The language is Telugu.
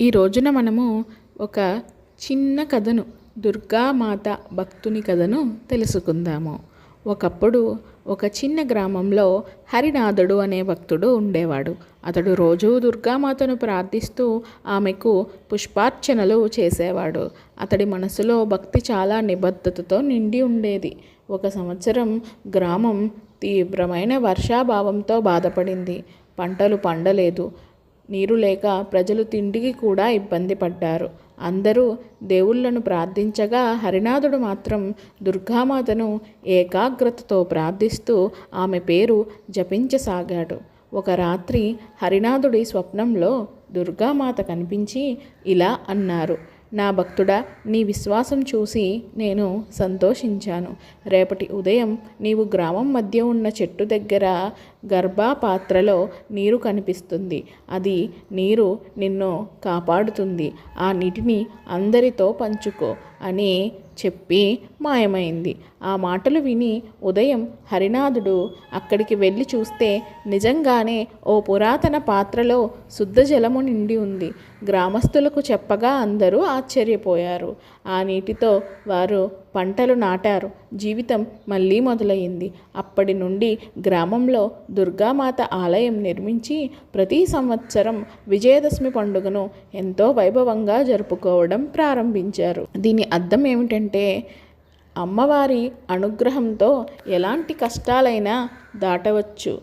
ఈ రోజున మనము ఒక చిన్న కథను దుర్గామాత భక్తుని కథను తెలుసుకుందాము. ఒకప్పుడు ఒక చిన్న గ్రామంలో హరినాథుడు అనే భక్తుడు ఉండేవాడు. అతడు రోజూ దుర్గామాతను ప్రార్థిస్తూ ఆమెకు పుష్పార్చనలు చేసేవాడు. అతడి మనసులో భక్తి చాలా నిబద్ధతతో నిండి ఉండేది. ఒక సంవత్సరం గ్రామం తీవ్రమైన వర్షాభావంతో బాధపడింది. పంటలు పండలేదు. నీరు లేక ప్రజలు తిండికి కూడా ఇబ్బంది పడ్డారు. అందరూ దేవుళ్ళను ప్రార్థించగా హరినాథుడు మాత్రం దుర్గామాతను ఏకాగ్రతతో ప్రార్థిస్తూ ఆమె పేరు జపించసాగాడు. ఒక రాత్రి హరినాథుడి స్వప్నంలో దుర్గామాత కనిపించి ఇలా అన్నారు నా భక్తుడా నీ విశ్వాసం చూసి నేను సంతోషించాను. రేపటి ఉదయం నీవు గ్రామం మధ్య ఉన్న చెట్టు దగ్గర గర్భా పాత్రలో నీరు కనిపిస్తుంది. అది నీరు నిన్ను కాపాడుతుంది. ఆ నీటిని అందరితో పంచుకో. అని చెప్పి మాయమైంది. ఆ మాటలు విని ఉదయం హరినాథుడు అక్కడికి వెళ్ళి చూస్తే నిజంగానే ఓ పురాతన పాత్రలో శుద్ధ జలము నిండి ఉంది. గ్రామస్తులకు చెప్పగా అందరూ ఆశ్చర్యపోయారు. ఆ నీటితో వారు పంటలు నాటారు. జీవితం మళ్ళీ మొదలైంది. అప్పటి నుండి గ్రామంలో దుర్గామాత ఆలయం నిర్మించి ప్రతి సంవత్సరం విజయదశమి పండుగను ఎంతో వైభవంగా జరుపుకోవడం ప్రారంభించారు. దీని అర్థం ఏమిటంటే అమ్మవారి అనుగ్రహంతో ఎలాంటి కష్టాలైనా దాటవచ్చు.